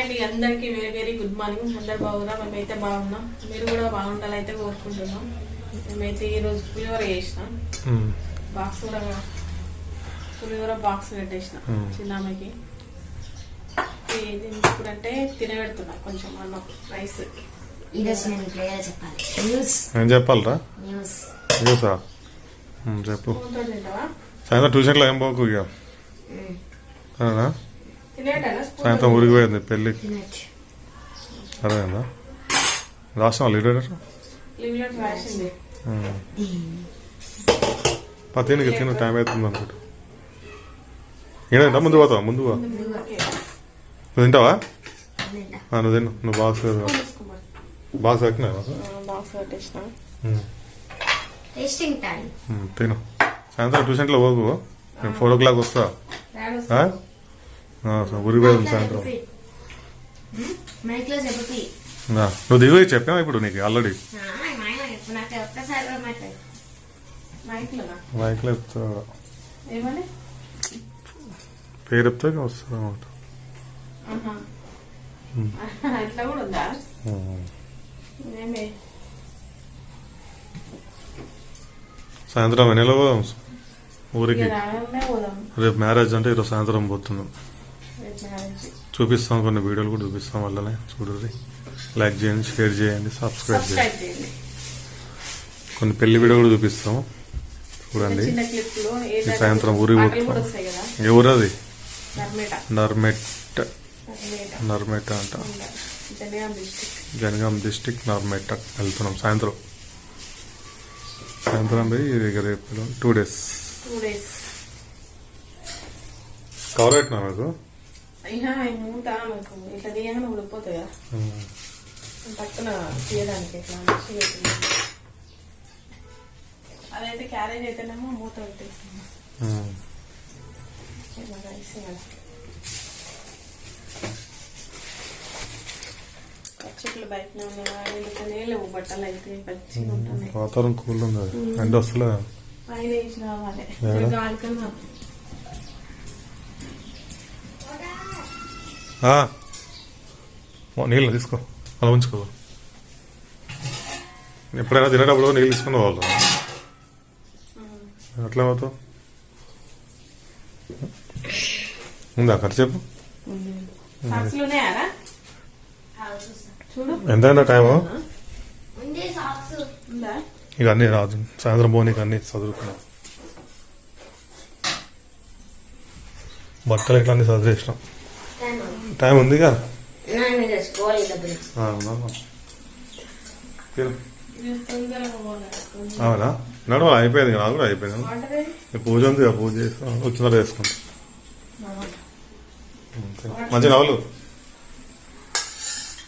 అండి అందరికి very very good morning అందరు బాగున్నా మేమైతే బాగున్నాం. మీరు కూడా బాగుండాలని అయితే కోరుకుంటున్నాం. మేమైతే ఈ రోజు పులిహోర చేసినాం. బాక్స్ కూడా పులిహోర బాక్స్ పెట్టేసిన. చిన్నమ్మకి ఇది ఇప్పుడంటే తినబెడుతున్నా కొంచెం అన్నం రైస్ ఈరోజు నేను ప్రేయర్ చెప్పాలి. న్యూస్ ఏం చెప్పాలరా? న్యూస్ చెప్పు. సాయంత్రం ట్యూషన్లో ఏం పోకు ఇక? సాయంత్రం ఊరికి పోయింది పెళ్ళికి. తినచ్చు. సరేనా రాసిన లీడర్ లివ్ లెటర్ రాసింది. పత్తినికి తిన్న టైం అవుతుంది అనుకుంటా. ఏడంటా ముందు పోతావా? ముందు పో. నువ్వు తింటావా? నువ్వు తిను. నువ్వు బాక్స్. బాక్స్ టైం తిను. సాయంత్రం ట్యూషన్లో పోకు. నేను ఫోర్ ఓ క్లాక్ వస్తా. ఊరికి సాయంత్రం. మైక్లో నువ్వు దిగు చెప్పావా ఇప్పుడు నీకు ఆల్రెడీ నాకు ఒక్కసారి కూడా మాట్లాడు మైక్లోనా? బైక్లో చెప్తా. ఏమని? పేరు చెప్తే వస్తా అన్నమాట. కూడా ఉందా? సాయంత్రం వెన్నెల పోదాం? ఊరికి. రేపు మ్యారేజ్ అంటే ఈరోజు సాయంత్రం పోతున్నాం. చూపిస్తాం కొన్ని వీడియోలు కూడా చూపిస్తాం వల్లనే చూడండి లైక్ చేయండి షేర్ చేయండి సబ్స్క్రైబ్ చేయండి. కొన్ని పెళ్ళి వీడియో కూడా చూపిస్తాం. చూడండి. సాయంత్రం ఊరికి కూడా పోతాం ఎవరది? నర్మేట. నర్మెట్. అంట. జనగాం డిస్టిక్ నర్మెట్ వెళ్తున్నాం సాయంత్రం. సాయంత్రం పోయి ఇక రేపు టూ డేస్ కవర్ పెట్టినా నాకు అయినా మూత మనకు ఇట్లా తీయగానే ఉడిపోతాయి కదా పక్కన తీయడానికి ఇట్లా మంచిగా అవుతుంది. అదైతే క్యారేజ్ అయితేనేమో మూత పెట్టేస్తాను ఇట్లా రైస్ కదా చెట్లు బయటనే ఉన్నాయి ఎందుకనే లేవు బట్టలు అయితే పచ్చిగా ఉంటున్నాయి వాతావరణం కూల్ ఉంది ఎండ వస్తలే పైన వేసి రావాలి ఏడా? గాలికన్నా ఆ. ఓ, నీళ్ళు తీసుకో. అలా ఉంచుకో. ఎప్పుడైనా తినేటప్పుడు నీళ్ళు తీసుకుని వాళ్ళు ఎట్లా అవుతావు ఉందా ఖర్చు చెప్పు. సాక్స్లు ఉన్నాయారా చూడు. ఎంతైనా టైము ఇక అన్నీ రాదు. సాయంత్రం పోనీకి అన్నీ చదువుకున్నాం. బట్టలు ఇట్లా అన్నీ చదివేసినాం టైం ఉందిగా అవునా? నడు అయిపోయింది నాకు కూడా అయిపోయింది పూజ ఉంది ఆ పూజ చేసి వచ్చిన వేసుకుంటాం. మంచి నవలు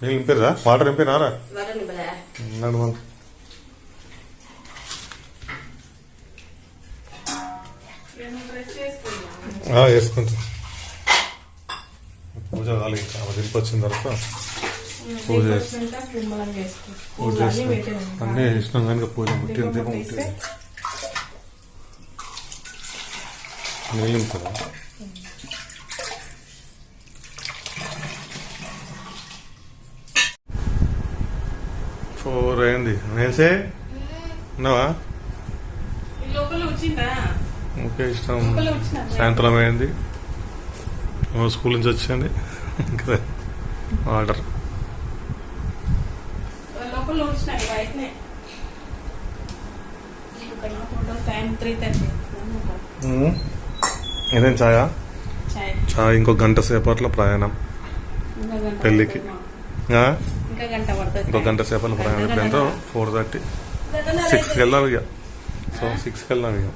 నీళ్ళు నింపారా వాటర్ నింపారా వరని బలా నడు మనం ఏమో డ్రెస్ చేసుకుందాం. ఆ, వేసుకుంటాం. పూజ దింపి వచ్చిన తర్వాత పూజ. పూజ అన్నీ చేస్తాం. పెట్టేదాం. అన్నీ వేసినాం కానీ పూజ ముట్టింది దీపం ముట్టింది ఫోర్ అయింది వేసే ఉన్నావా? ఓకే ఇష్టం. సాయంత్రం అయింది. స్కూల్ నుంచి వచ్చింది. ఇంకా ఆర్డర్. ఛాయా చాయ్? చాయ్. ఇంకో గంట సేపట్లో ప్రయాణం. పెళ్ళికి. ఇంకా గంట పడుతుంది. ఇంకో గంట సేపట్లో ప్రయాణం. ఇప్పుడు ఎంతో ఫోర్ థర్టీ. సిక్స్కి వెళ్దాం ఇక. సో సిక్స్కి వెళ్దాం ఇక.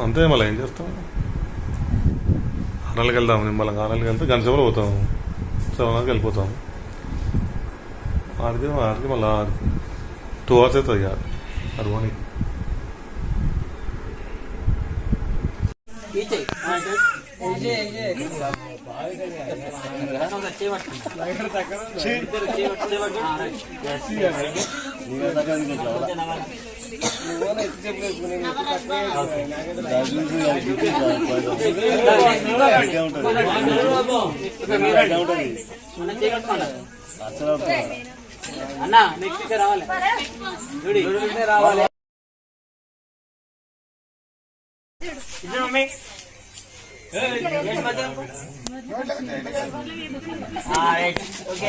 అంతే మళ్ళీ ఏం చేస్తాం? ఆరాలకి వెళ్దాం నిమ్మలంగా ఆరాలకి వెళ్తే గంట సేపట్లో పోతాం సెవెన్కి వెళ్ళిపోతాం. ఆడికి ఆడికి మళ్ళీ ఆడికి టూ అవర్స్ అవుతుంది ఇక. అరవని. అన్న నెక్స్ట్ రావాలి రావాలి ఇది మమ్మీ ఓకే.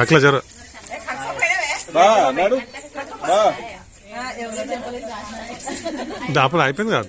అట్లా జర. అప్పుడు అయిపోయింది కదా.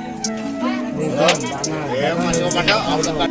เดี๋ยวมันก็มันเอาแล้วกัน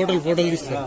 ఫోటోలు ఫోటోలు తీస్తారు.